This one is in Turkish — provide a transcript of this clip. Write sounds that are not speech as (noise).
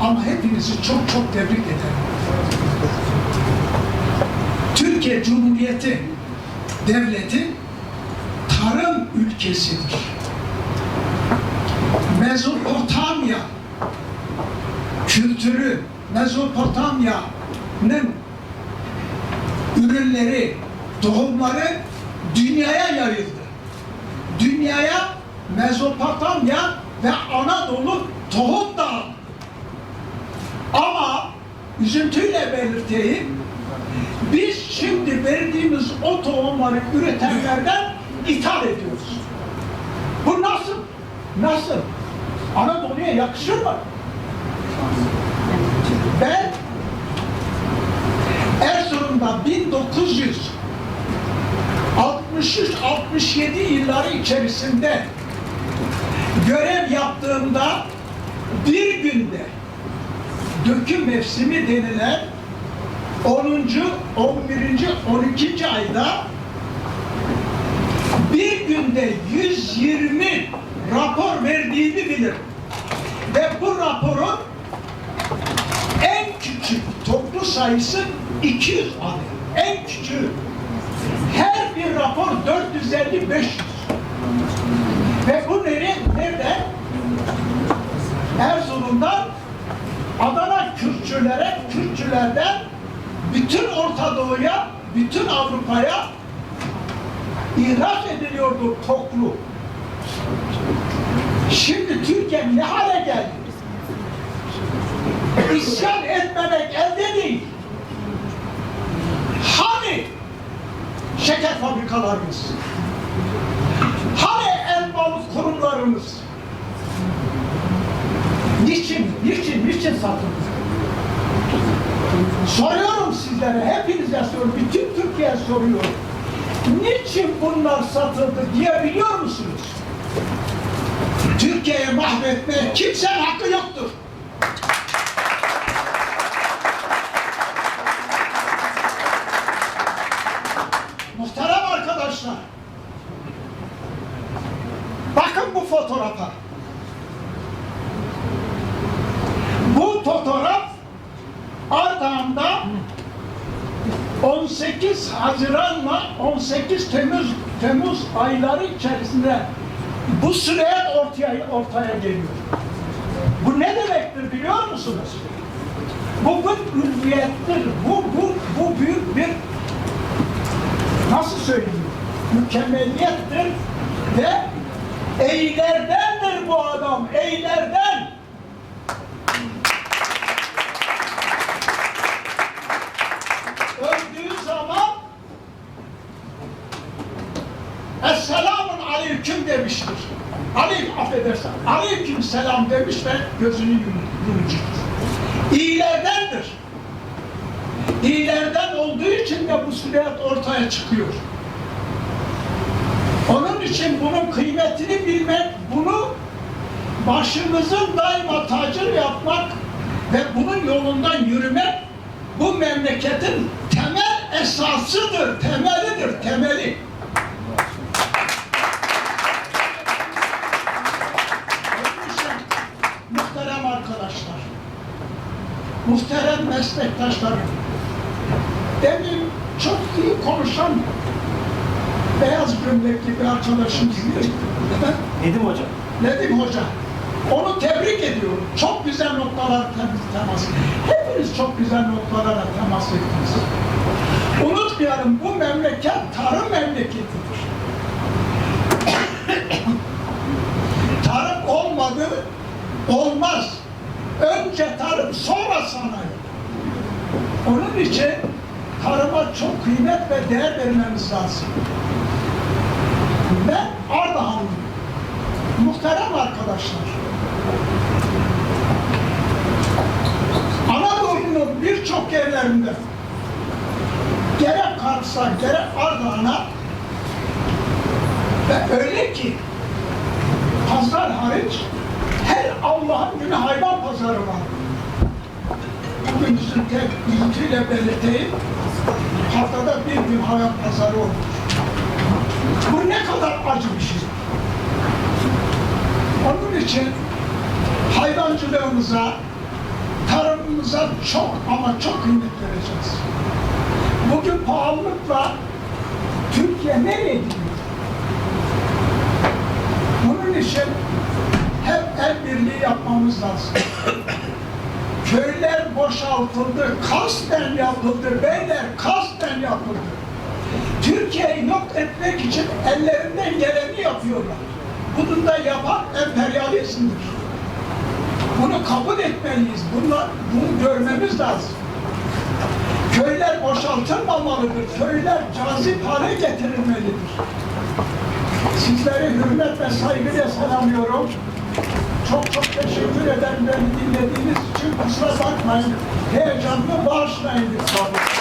Ama hepinizi çok çok tebrik ederim. Türkiye Cumhuriyeti devleti tarım ülkesidir. Mezopotamya kültürü, Mezopotamya'nın ürünleri, tohumları dünyaya yayıldı. Dünyaya Mezopotamya ve Anadolu tohum dağıttı. Ama üzüntüyle belirteyim, biz şimdi verdiğimiz o tohumları üretenlerden ithal ediyoruz. Bu nasıl? Nasıl? Anadolu'ya yakışır mı? Ben Erzurum'da 1963-67 yılları içerisinde görev yaptığımda bir günde döküm mevsimi denilen 10. 11. 12. ayda bir günde 120 rapor verdiğini bilir. Ve bu raporun en küçük toplu sayısı 200 adet. En küçüğü. Her bir rapor 450-500. Ve bu nereye, nerede? Doğu'ya, bütün Avrupa'ya ihraç ediliyordu toklu. Şimdi Türkiye ne hale geldi? İsyan etmemek elde değil. Hani şeker fabrikalarımız? Hani el balık kurumlarımız? Niçin, niçin, niçin satıldı? Soruyorum sizlere, hepinize soruyorum, bütün Türkiye'ye soruyorum. Niçin bunlar satıldı diyebiliyor musunuz? Türkiye'yi mahvetmeye kimsenin hakkı yoktur. Muhterem arkadaşlar, bakın bu fotoğrafa. 18 Haziran'la 18 Temmuz Temmuz ayları içerisinde bu süreç ortaya ortaya geliyor. Bu ne demektir biliyor musunuz? Bu bir ülviyettir. Bu bu bu büyük bir nasıl söyleyeyim? Mükemmeliyettir ve eylerdendir bu adam. Eylerden. Aleyküm demiştir. Aleyküm affedersen. Aleyküm selam demiş ve gözünü yum- yumacak. İyilerdendir. İyilerden olduğu için de bu süreç ortaya çıkıyor. Onun için bunun kıymetini bilmek, bunu başımızın daima tacır yapmak ve bunun yolundan yürümek bu memleketin temel esasıdır, temelidir, temeli. Muhterem meslektaşlarım, demin çok iyi konuşan beyaz gömlekli bir arkadaşımız değil. (laughs) Nedim Hocam. Nedim Hoca. Onu tebrik ediyorum. Çok güzel noktalar tem- temas. Hepiniz çok güzel noktalara temas ettiniz. Unutmayalım bu memleket tarım memleketidir. (coughs) tarım olmadı olmaz. Önce tarım sonra sanayi. Onun için tarıma çok kıymet ve değer vermemiz lazım. Ben Ardahanlıyım. Muhterem arkadaşlar. Anadolu'nun birçok yerlerinde gerek Kars'a gerek Ardahan'a ve öyle ki pazar hariç her Allah'ın günü hayvan pazarı var. Bugün üzüntü, üzüntüyle belirteyim. Haftada bir gün hayvan pazarı olur. Bu ne kadar acı bir şey. Onun için hayvancılığımıza, paramıza çok ama çok kıymet vereceğiz. Bugün pahalılıkla Türkiye nereye gidiyor? Bunun için hep el birliği yapmamız lazım. Köyler boşaltıldı, kasten yapıldı, beyler kasten yapıldı. Türkiye'yi yok etmek için ellerinden geleni yapıyorlar. Bunu da yapan emperyalizmdir. Bunu kabul etmeliyiz. Bunlar, bunu görmemiz lazım. Köyler boşaltılmamalıdır. Köyler cazip hale getirilmelidir. Sizleri hürmet ve saygıyla selamlıyorum. Çok çok teşekkür ederim beni dinlediğiniz için. Kusura bakmayın. Heyecanlı bağışlayın lütfen.